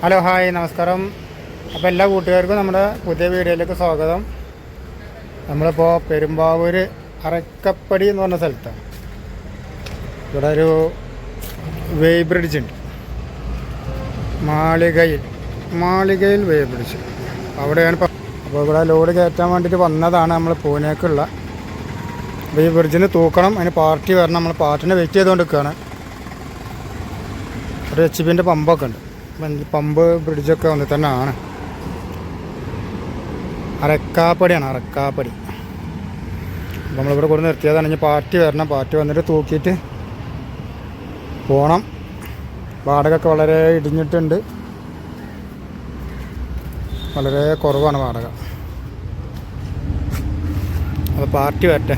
Hello hi നമസ്കാരം. അപ്പോൾ എല്ലാ കൂട്ടുകാർക്കും നമ്മുടെ പുതിയ വീഡിയോയിലേക്ക് സ്വാഗതം. നമ്മളിപ്പോൾ പെരുമ്പാവൂർ അറക്കപ്പടി എന്ന് പറഞ്ഞ സ്ഥലത്താണ്. ഇവിടെ ഒരു വേ ബ്രിഡ്ജ് ഉണ്ട്. മാളികയിൽ മാളികയിൽ വേ ബ്രിഡ്ജ് അവിടെയാണ് അപ്പോൾ ഇവിടെ ലോഡ് കയറ്റാൻ വേണ്ടിയിട്ട് വന്നതാണ് നമ്മൾ പൂനേക്കുള്ള. അപ്പോൾ ഈ ബ്രിഡ്ജിന് തൂക്കണം അതിന് പാർട്ടി വരണം നമ്മൾ പാർട്ടിനെ വെയിറ്റ് ചെയ്തുകൊണ്ട് നിൽക്കുകയാണ് ഒരു എച്ച് പിന്റെ പമ്പൊക്കെ ഉണ്ട്. പമ്പ് ബ്രിഡ്ജൊക്കെ ഒന്ന് തന്നെ ആണ്. അരക്കാപ്പടിയാണ് അറക്കാപ്പടി അപ്പോൾ നമ്മളിവിടെ കൊണ്ട് നിർത്തിയതാണ്. ഇനി പാർട്ടി വരണം. പാർട്ടി വന്നിട്ട് തൂക്കിയിട്ട് പോകണം വാടകയൊക്കെ വളരെ ഇടിഞ്ഞിട്ടുണ്ട്. വളരെ കുറവാണ് വാടക. അപ്പോൾ പാർട്ടി വരട്ടെ.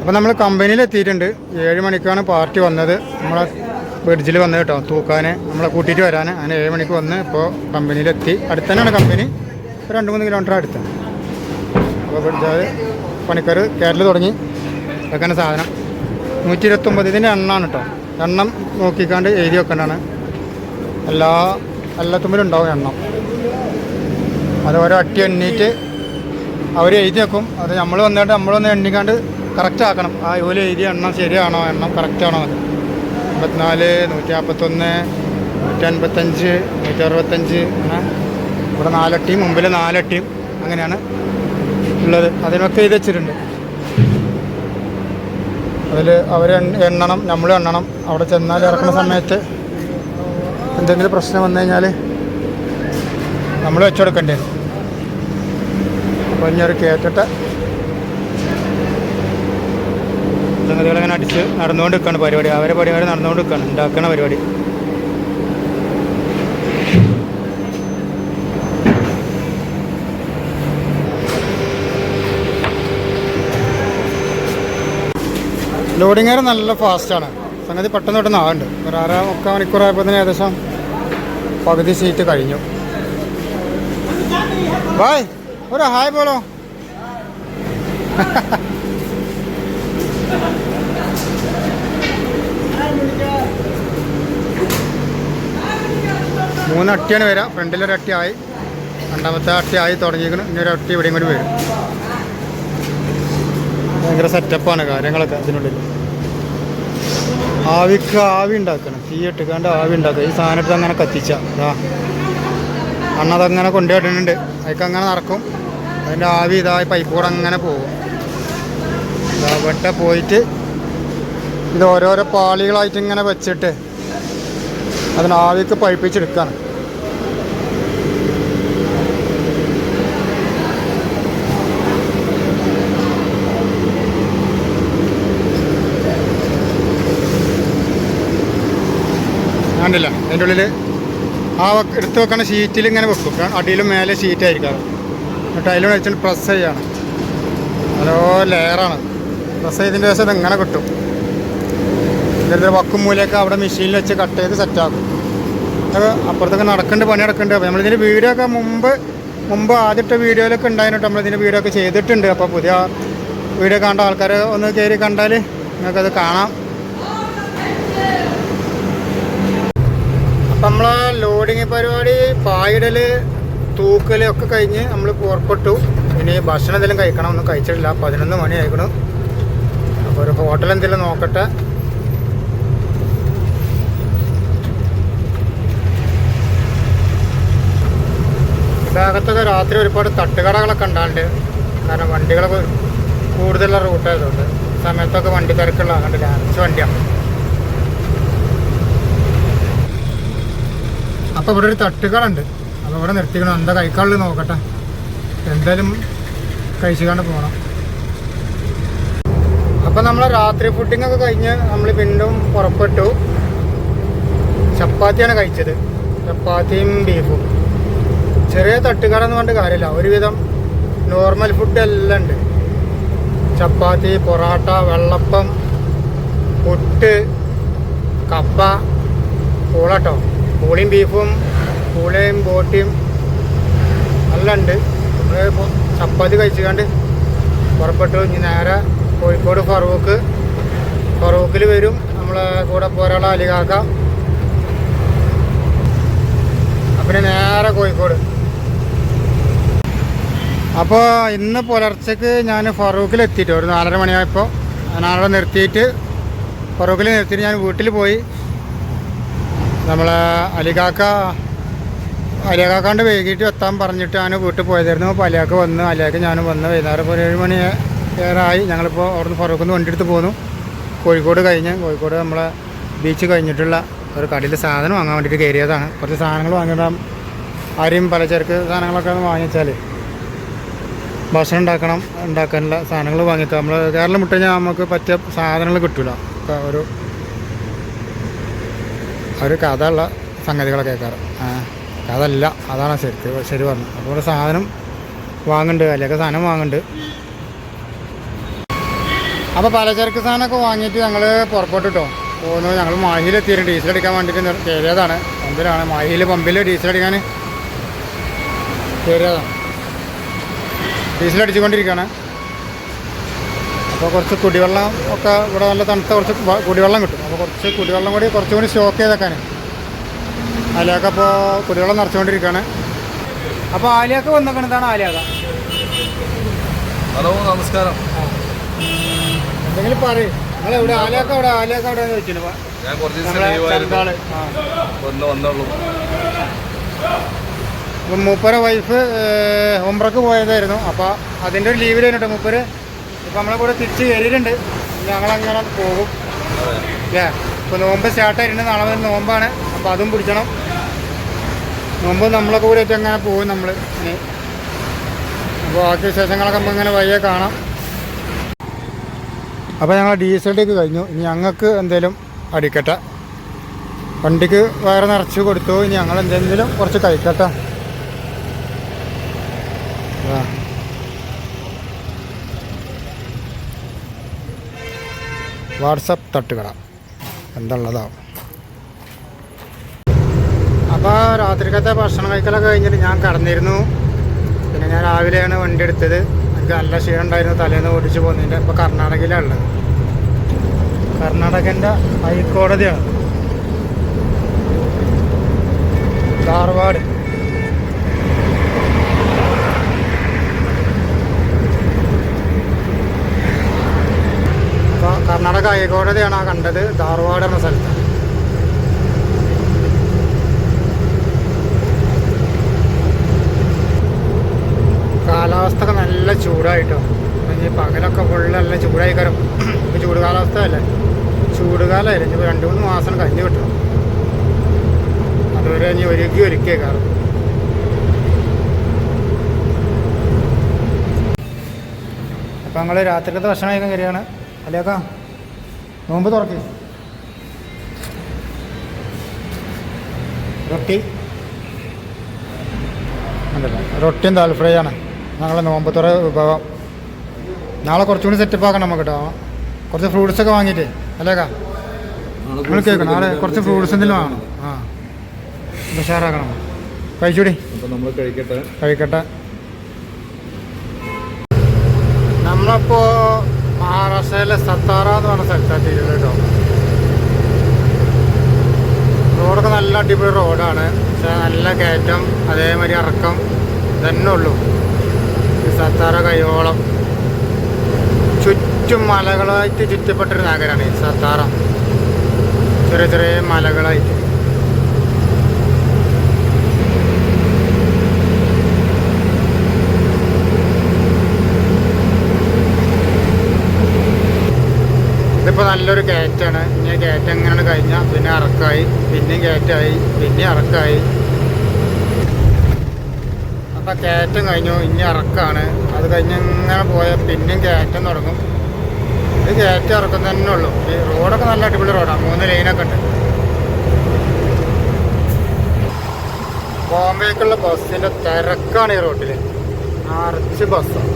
അപ്പോൾ നമ്മൾ കമ്പനിയിൽ എത്തിയിട്ടുണ്ട്. ഏഴ് മണിക്കാണ് പാർട്ടി വന്നത്. നമ്മളെ ബ്രിഡ്ജിൽ വന്നത് കേട്ടോ. തൂക്കാൻ നമ്മളെ കൂട്ടിയിട്ട് വരാൻ അങ്ങനെ ഏഴ് മണിക്ക് വന്ന് ഇപ്പോൾ കമ്പനിയിലെത്തി. അടുത്ത് തന്നെയാണ് കമ്പനി രണ്ട് മൂന്ന് കിലോമീറ്റർ അടുത്ത്. അപ്പോൾ ബ്രിഡ്ജ് പണിക്കാർ കയറൽ തുടങ്ങി. വെക്കുന്ന സാധനം. നൂറ്റി ഇരുപത്തൊമ്പത് ഇതിന്റെ എണ്ണമാണ് കേട്ടോ. എണ്ണം നോക്കിക്കാണ്ട് എഴുതി വെക്കേണ്ടതാണ്. എല്ലാ എല്ലാത്തുമ്പിലും ഉണ്ടാവും എണ്ണം. അത് ഓരോ അട്ടി എണ്ണീറ്റ് അവർ എഴുതി വെക്കും. അത് നമ്മൾ വന്നിട്ട് നമ്മളൊന്ന് എണ്ണിക്കാണ്ട് കറക്റ്റ് ആക്കണം. ആ ജോലി എഴുതിയ എണ്ണം ശരിയാണോ? എണ്ണം കറക്റ്റാണോ എന്ന് അമ്പത്തിനാല് നൂറ്റി നാൽപ്പത്തൊന്ന് നൂറ്റി അറുപത്തഞ്ച് അങ്ങനെ ഇവിടെ നാലട്ടിയും മുമ്പിൽ നാലട്ടിയും അങ്ങനെയാണ് ഉള്ളത്. അതിനൊക്കെ ഇത് വെച്ചിട്ടുണ്ട്. അതിൽ അവർ എണ്ണണം നമ്മൾ എണ്ണണം. അവിടെ ചെന്നാൽ ഇറക്കുന്ന സമയത്ത് എന്തെങ്കിലും പ്രശ്നം വന്നു കഴിഞ്ഞാൽ നമ്മൾ വെച്ചുകൊടുക്കണ്ടേ അപ്പോൾ ഇനി ഒരു കയറ്റട്ടെ സംഗതികളിങ്ങനെ അടിച്ച് നടന്നുകൊണ്ട് നിൽക്കുകയാണ് പരിപാടി. അവരെ പരിപാടി നടന്നുകൊണ്ട് നിൽക്കുകയാണ് ഉണ്ടാക്കുന്ന പരിപാടി. ലോഡിങ് ഏറെ നല്ല ഫാസ്റ്റാണ് സംഗതി പെട്ടെന്ന് പെട്ടെന്ന് ആവുന്നുണ്ട് ഒരു അര മുക്കാൽ മണിക്കൂറായപ്പോൾ തന്നെ ഏകദേശം പകുതി സീറ്റ് കഴിഞ്ഞു. ബായ് ഒരു ഹായ് പോലോ മൂന്ന് അട്ടിയാണ് വരാം. ഫ്രണ്ടിലൊരു അട്ടി ആയി രണ്ടാമത്തെ അട്ടി ആയി തുടങ്ങിയിരിക്കുന്നു. ഇനി ഒരു അട്ടി ഇവിടെയും കൂടി വരും. ഭയങ്കര സെറ്റപ്പാണ് കാര്യങ്ങളൊക്കെ അതിനുള്ളിൽ. ആവിക്ക് ആവി ഉണ്ടാക്കണം. തീ ഇട്ടുകൊണ്ട് ആവി ഉണ്ടാക്കുക. ഈ സാധനത്തിൽ അങ്ങനെ കത്തിച്ചാ. അണ്ണതങ്ങനെ കൊണ്ടുപോയിട്ടുണ്ട് അതൊക്കെ അങ്ങനെ നടക്കും. അതിന്റെ ആവി ഇതായി പൈപ്പ് കൂടെ അങ്ങനെ പോകും. വെട്ട പോയിട്ട് ഇത് ഓരോരോ പാളികളായിട്ട് ഇങ്ങനെ വെച്ചിട്ട് അതിനാവിക്ക് പഴിപ്പിച്ചെടുക്കാണ്. കണ്ടില്ല? അതിന്റെ ഉള്ളിൽ ആ എടുത്ത് വെക്കണ ഷീറ്റിൽ ഇങ്ങനെ വെക്കും. അടിയിലും മേലെ ഷീറ്റായിരിക്കാറ് എന്നിട്ട് അതിൽ വെച്ചിട്ട് പ്രസ് ചെയ്യാണ്. ഓരോ ലെയറാണ് പ്രസ് ചെയ്തതിന്റെ ശേഷം ഇത് ഇങ്ങനെ കിട്ടും. എന്നിട്ട് വക്കും മൂലയൊക്കെ അവിടെ മെഷീനിൽ വെച്ച് കട്ട് ചെയ്ത് സെറ്റാക്കും അത് അപ്പുറത്തൊക്കെ നടക്കേണ്ട പണി നടക്കേണ്ട. അപ്പോൾ നമ്മളിതിന്റെ വീഡിയോ ഒക്കെ മുമ്പ് മുമ്പ് ആദ്യത്തെ വീഡിയോയിലൊക്കെ ഉണ്ടായിരുന്നു നമ്മളിതിന്റെ വീഡിയോ ഒക്കെ ചെയ്തിട്ടുണ്ട്. അപ്പോൾ പുതിയ വീഡിയോ കണ്ട ആൾക്കാർ ഒന്ന് കയറി കണ്ടാൽ നിങ്ങൾക്കത് കാണാം. അപ്പം നമ്മൾ ലോഡിങ് പരിപാടി പായിടൽ തൂക്കൽ ഒക്കെ കഴിഞ്ഞ് നമ്മൾ പുറപ്പെട്ടു. ഇനി ഭക്ഷണം എന്തെങ്കിലും കഴിക്കണം ഒന്നും കഴിച്ചിട്ടില്ല. പതിനൊന്ന് മണി ആയിക്കണം ഒരു ഹോട്ടൽ എന്തെങ്കിലും നോക്കട്ടെ. ഭാഗത്തൊക്കെ രാത്രി ഒരുപാട് തട്ടുകടകളൊക്കെ ഉണ്ടാണ്ട് കാരണം വണ്ടികളൊക്കെ കൂടുതലുള്ള റൂട്ടായതുകൊണ്ട് സമയത്തൊക്കെ വണ്ടി തിരക്കുള്ള കണ്ടില്ല? അഞ്ച് വണ്ടിയാണ് അപ്പോൾ ഇവിടെ ഒരു തട്ടുകളുണ്ട് അപ്പോൾ ഇവിടെ നിർത്തിക്കണം? എന്താ കൈക്കാളിൽ നോക്കട്ടെ. എന്തായാലും കഴിച്ചുകൊണ്ട് പോകണം അപ്പോൾ നമ്മൾ രാത്രി ഫുഡിംഗ് ഒക്കെ കഴിഞ്ഞ് നമ്മൾ വീണ്ടും പുറപ്പെട്ടു. ചപ്പാത്തിയാണ് കഴിച്ചത്. ചപ്പാത്തിയും ബീഫും ചെറിയ തട്ടുകട എന്ന് പറഞ്ഞിട്ട് കാര്യമില്ല. ഒരുവിധം നോർമൽ ഫുഡ് എല്ലാം ഉണ്ട്. ചപ്പാത്തി പൊറാട്ട വെള്ളപ്പം പുട്ട് കപ്പ പൂളട്ടോ. പൂളിയും ബീഫും പൂളയും ബോട്ടിയും എല്ലാം ഉണ്ട്. നമ്മൾ ചപ്പാത്തി കഴിച്ചുകൊണ്ട് പുറപ്പെട്ടു. ഇനി നേരെ കോഴിക്കോട് ഫറൂഖ്. ഫറൂഖിൽ വരും. നമ്മളെ കൂടെ പോരാള അലികാക്ക. പിന്നെ നേരെ കോഴിക്കോട്. അപ്പോൾ ഇന്ന് പുലർച്ചക്ക് ഞാൻ ഫറൂഖിൽ എത്തിയിട്ട് ഒരു നാലര മണിയായപ്പോൾ ഞാനവിടെ നിർത്തിയിട്ട് ഫറൂഖിൽ നിർത്തിയിട്ട് ഞാൻ വീട്ടിൽ പോയി. നമ്മളെ അലികാക്ക അലിയാക്കാണ്ട് വൈകിട്ട് എത്താൻ പറഞ്ഞിട്ട് ഞാൻ വീട്ടിൽ പോയതായിരുന്നു. അപ്പോൾ അലിയാക്ക് വന്ന് അലിയാക്ക് ഞാനും വന്ന് വൈകുന്നേരം ഒരു ഏഴ് മണി ഏറായി. ഞങ്ങളിപ്പോൾ അവിടുന്ന് ഫറൂഖിൽ നിന്ന് വണ്ടി എടുത്ത് പോന്നു. കോഴിക്കോട് കഴിഞ്ഞ് കോഴിക്കോട് നമ്മളെ ബീച്ച് കഴിഞ്ഞിട്ടുള്ള ഒരു കടയിൽ സാധനം വാങ്ങാൻ വേണ്ടിയിട്ട് കയറിയതാണ്. കുറച്ച് സാധനങ്ങൾ വാങ്ങിയിടാം ആരെയും പലചരക്ക് സാധനങ്ങളൊക്കെ വാങ്ങിച്ചാൽ ഭക്ഷണം ഉണ്ടാക്കണം ഉണ്ടാക്കാനുള്ള സാധനങ്ങൾ വാങ്ങിയിട്ട് നമ്മൾ കേരളം വിട്ട് കഴിഞ്ഞാൽ നമുക്ക് പറ്റിയ സാധനങ്ങൾ കിട്ടില്ല ഒരു ഒരു കഥ ഉള്ള സംഗതികളൊക്കെ കേൾക്കാറ് അല്ല അതാണ് ശരിക്ക് ശരി പറഞ്ഞു അപ്പോൾ സാധനം വാങ്ങുന്നുണ്ട് അല്ലെങ്കിൽ സാധനം വാങ്ങുന്നുണ്ട് അപ്പോൾ പലചരക്ക് സാധനമൊക്കെ വാങ്ങിയിട്ട് ഞങ്ങൾ പുറപ്പെട്ടു കേട്ടോ പോകുന്നു ഞങ്ങൾ മാഹിയിൽ എത്തിയിട്ടുണ്ട് ഡീസൽ അടിക്കാൻ വേണ്ടിയിട്ട് കയറിയതാണ്. പമ്പിലാണ്. മാഹിയിൽ പമ്പിൽ ഡീസൽ അടിക്കാൻ കയറിയതാണ്. ഡീസൽ അടിച്ചുകൊണ്ടിരിക്കുകയാണ്. അപ്പോൾ കുറച്ച് കുടിവെള്ളം ഒക്കെ ഇവിടെ നല്ല തണുത്ത കുറച്ച് കുടിവെള്ളം കിട്ടും. അപ്പോൾ കുറച്ച് കുടിവെള്ളം കൂടി കുറച്ചും കൂടി സ്റ്റോക്ക് ചെയ്തേക്കാൻ ആലിയൊക്കെ അപ്പോൾ കുടിവെള്ളം നിറച്ചുകൊണ്ടിരിക്കുകയാണ്. അപ്പോൾ ആലിയൊക്കെ വന്നേക്കണതാണ് ആലിയാക ഹലോ നമസ്കാരം. എന്തെങ്കിലും പറയും. നിങ്ങൾ എവിടെ? ആലിയാക്ക അവിടെ ആലിയാക്ക അവിടെ ചോദിച്ചില്ല ഞാൻ കുറച്ച് ദിവസം ലീവായിരുന്നു ഒന്ന് വന്നുള്ളൂ മൂപ്പര വൈഫ് ഒമ്പ്രക്ക് പോയതായിരുന്നു. അപ്പോൾ അതിന്റെ ഒരു ലീവ് കഴിഞ്ഞിട്ട് മൂപ്പര് ഇപ്പം നമ്മളെ കൂടെ തിരിച്ച് കയറിയിട്ടുണ്ട് ഞങ്ങളങ്ങനെ പോകും. അല്ലേ ഇപ്പോൾ നോമ്പ് സ്റ്റാർട്ടായിട്ടുണ്ട് നാളെ മുതൽ നോമ്പാണ്. അപ്പോൾ അതും പിടിക്കണം നോമ്പ് നമ്മളൊക്കെ കൂടെ അങ്ങനെ പോകും നമ്മൾ ഇനി. അപ്പോൾ ബാക്കി വിശേഷങ്ങളൊക്കെ നമ്മൾ ഇങ്ങനെ വയ്യെ കാണാം. അപ്പോൾ ഞങ്ങൾ ഡീസലിലേക്ക് കഴിഞ്ഞു. ഇനി ഞങ്ങൾക്ക് എന്തെങ്കിലും അടിക്കട്ടെ. വണ്ടിക്ക് വയറ് നിറച്ച് കൊടുത്തു. ഇനി ഞങ്ങൾ എന്തെങ്കിലും കുറച്ച് കഴിക്കട്ടെ. വാട്സപ്പ് തട്ടുകട. എന്തുള്ളതാവും. അപ്പോൾ രാത്രിക്കത്തെ ഭക്ഷണം കഴിക്കലൊക്കെ കഴിഞ്ഞിട്ട് ഞാൻ കടന്നിരുന്നു. പിന്നെ ഞാൻ രാവിലെയാണ് വണ്ടി എടുത്തത്. എനിക്ക് നല്ല ക്ഷീണം ഉണ്ടായിരുന്നു. തലേന്ന് ഓടിച്ചു പോകുന്നതിന്റെ ഇപ്പോൾ കർണാടകയിലാണ് ഉള്ളത്. കർണാടകന്റെ ഹൈക്കോടതിയാണ്. ധാർവാഡ്. കർണാടക ഹൈക്കോടതിയാണ് ആ കണ്ടത്. ധാർവാഡ് എന്ന സ്ഥലത്ത്. കാലാവസ്ഥ നല്ല ചൂടായിട്ടോ. പകലൊക്കെ ഫുള്ള് നല്ല ചൂടായി കയറും. ഇപ്പോൾ ചൂട് കാലാവസ്ഥ അല്ലേ ചൂട് കാലമല്ലേ ഇനി രണ്ട് മൂന്ന് മാസം കഴിഞ്ഞ് കിട്ടണം അതുവരെ ഇനി ഒരുക്കി ഒരുക്കിയേ കയറും. അപ്പം ഞങ്ങൾ രാത്രിയിലത്തെ ഭക്ഷണം കഴിക്കാൻ കയറിയാണ് അല്ലേക്കാ? നോമ്പ് തുറക്കി. റൊട്ടി. റൊട്ടിയും ദാൽ ഫ്രൈ ആണ്. ഞങ്ങളെ നോമ്പത്തോറ തുറ വിഭവം നാളെ കുറച്ചുകൂടി സെറ്റപ്പ് ആക്കണം നമുക്ക് കേട്ടോ കുറച്ച് ഫ്രൂട്ട്സ് ഒക്കെ വാങ്ങിയിട്ട്. അല്ലേക്കാ? നിങ്ങൾ കേൾക്കണം. നാളെ കുറച്ച് ഫ്രൂട്ട്സ് എന്തെങ്കിലും വാങ്ങണം. ആ. ഉഷാറാക്കണം. കഴിച്ചൂടി? നമ്മൾ കഴിക്കട്ടെ. കഴിക്കട്ടെ. നമ്മളപ്പോ മഹാരാഷ്ട്രയിലെ സത്താറ എന്ന് പറഞ്ഞ സ്ഥലത്തെത്തിയിട്ടുണ്ട് കേട്ടോ. റോഡൊക്കെ നല്ല അടിപൊളി റോഡാണ് പക്ഷെ നല്ല കയറ്റം അതേമാതിരി ഇറക്കം തന്നെ ഉള്ളൂ. സത്താറ കയ്യോളം. ചുറ്റും മലകളായിട്ട് ചുറ്റപ്പെട്ടൊരു നഗരമാണ് സത്താറ. ചെറിയ ചെറിയ മലകളായിട്ട്. ഇതിപ്പോൾ നല്ലൊരു കയറ്റാണ് ഇനി കയറ്റം എങ്ങനെയാണ് കഴിഞ്ഞാൽ പിന്നെ ഇറക്കായി. പിന്നെയും കയറ്റായി പിന്നെയും ഇറക്കായി. അപ്പം കയറ്റം കഴിഞ്ഞു ഇനി ഇറക്കാണ്. അത് കഴിഞ്ഞ് ഇങ്ങനെ പോയാൽ പിന്നെയും കയറ്റം തുടങ്ങും. ഇത് കയറ്റം ഇറക്കം തന്നെ ഉള്ളൂ. ഈ റോഡൊക്കെ നല്ല അടിപൊളി റോഡാണ് മൂന്ന് ലൈനൊക്കെ ഉണ്ട്. ബോംബേക്കുള്ള ബസ്സിന്റെ തിരക്കാണ് ഈ റോഡിൽ നിറച്ച് ബസ്സാണ്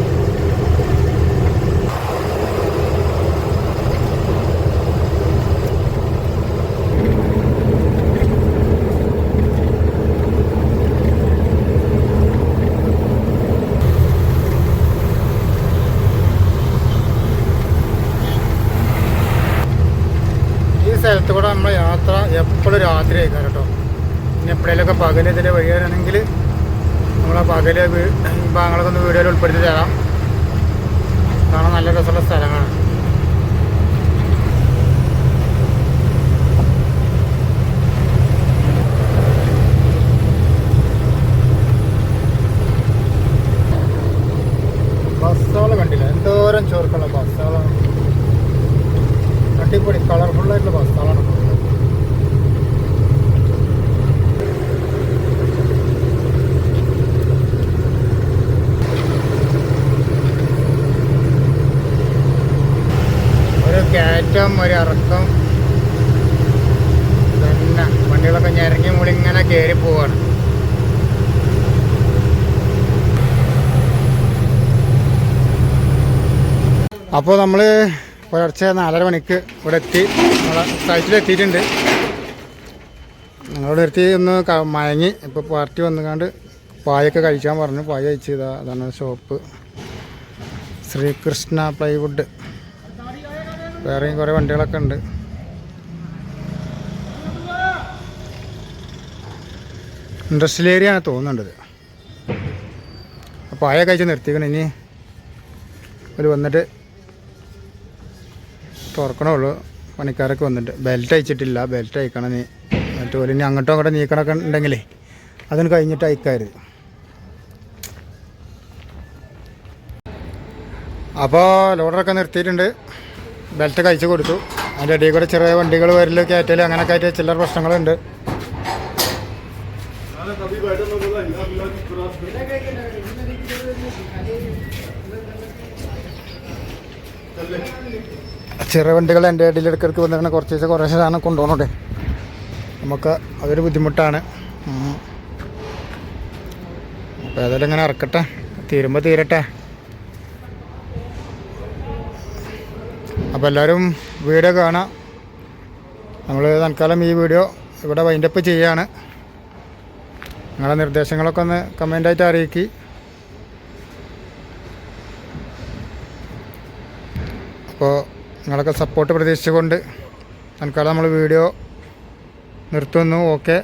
ഈ സ്ഥലത്ത് കൂടെ നമ്മൾ യാത്ര എപ്പോഴും രാത്രി കേട്ടോ പിന്നെ എപ്പോഴേലൊക്കെ പകൽ ഇതിൽ വഴിയാണെങ്കിൽ നമ്മളെ പകൽ ഭാഗങ്ങളൊക്കെ ഒന്ന് വീഡിയോയിൽ ഉൾപ്പെടുത്തി തരാം. കാരണം നല്ല രസമുള്ള സ്ഥലങ്ങളാണ് ബസ്സുകൾ കണ്ടില്ല എന്തോരം ചോർക്കുള്ള ബസ്സുകളാണ് അടിപൊളി കളർഫുള്ളായിട്ടുള്ള ബസ്സുകളാണ് ഇപ്പോൾ ഉള്ളത്. ഒരു കയറ്റം ഒരു ഇറക്കം തന്നെ വണ്ടികളൊക്കെ ഞെരങ്ങി മുളി ഇങ്ങനെ കയറി പോവാണ്. അപ്പോൾ നമ്മൾ പുലർച്ചെ നാലര മണിക്ക് ഇവിടെ എത്തി. നമ്മളെ സൈറ്റിൽ എത്തിയിട്ടുണ്ട്. ഞങ്ങളോട് നിർത്തി ഒന്ന് മയങ്ങി. ഇപ്പോൾ പാർട്ടി വന്നുകൊണ്ട് പായൊക്കെ കഴിക്കാൻ പറഞ്ഞു. പായ കഴിച്ചതാണ് അതാണ് ഷോപ്പ് ശ്രീകൃഷ്ണ പ്ലൈവുഡ് വേറെയും കുറേ വണ്ടികളൊക്കെ ഉണ്ട്. ഇൻഡസ്ട്രിയൽ ഏരിയ ആണ് തോന്നുന്നുണ്ടത് അപ്പോൾ ആയ കഴിച്ച് നിർത്തിക്കണം ഇനി ഒരു വന്നിട്ട് തുറക്കണുള്ളൂ പണിക്കാരൊക്കെ വന്നിട്ട്. ബെൽറ്റ് അയച്ചിട്ടില്ല ബെൽറ്റ് അയക്കണം നീ എന്നിട്ട് ഒരു ഇനി അങ്ങോട്ടും അങ്ങോട്ടും നീക്കണമൊക്കെ ഉണ്ടെങ്കിലേ അതിന് കഴിഞ്ഞിട്ട് അയക്കാറ് അപ്പോൾ ലോഡറൊക്കെ നിർത്തിയിട്ടുണ്ട്. ബെൽറ്റ് കഴിച്ചു കൊടുത്തു. അതിന്റെ ഇടയിൽ കൂടെ ചെറിയ വണ്ടികൾ വരൽ കയറ്റൽ അങ്ങനെയൊക്കെ ആയിട്ട് ചില്ലറ പ്രശ്നങ്ങളുണ്ട്. ചെറിയ വണ്ടികൾ എന്റെ ഇടയിൽ ഇടയ്ക്കിടയ്ക്ക് വന്നിരുന്ന കുറച്ച് ദിവസം കുറേ സാധനം കൊണ്ടുപോകണോട്ടെ നമുക്ക് അതൊരു ബുദ്ധിമുട്ടാണ്. അപ്പോൾ ഏതായാലും ഇങ്ങനെ ഇറക്കട്ടെ. തീരുമ്പോൾ തീരട്ടെ. അപ്പോൾ എല്ലാവരും വീഡിയോ കാണാം. നമ്മൾ തൽക്കാലം ഈ വീഡിയോ ഇവിടെ വൈൻഡപ്പ് ചെയ്യാണ്. നിങ്ങളുടെ നിർദ്ദേശങ്ങളൊക്കെ ഒന്ന് കമന്റായിട്ട് അറിയിക്കി. അപ്പോൾ നിങ്ങളൊക്കെ സപ്പോർട്ട് പ്രതീക്ഷിച്ചുകൊണ്ട് തൽക്കാലം നമ്മൾ വീഡിയോ നിർത്തുന്നു. ഓക്കെ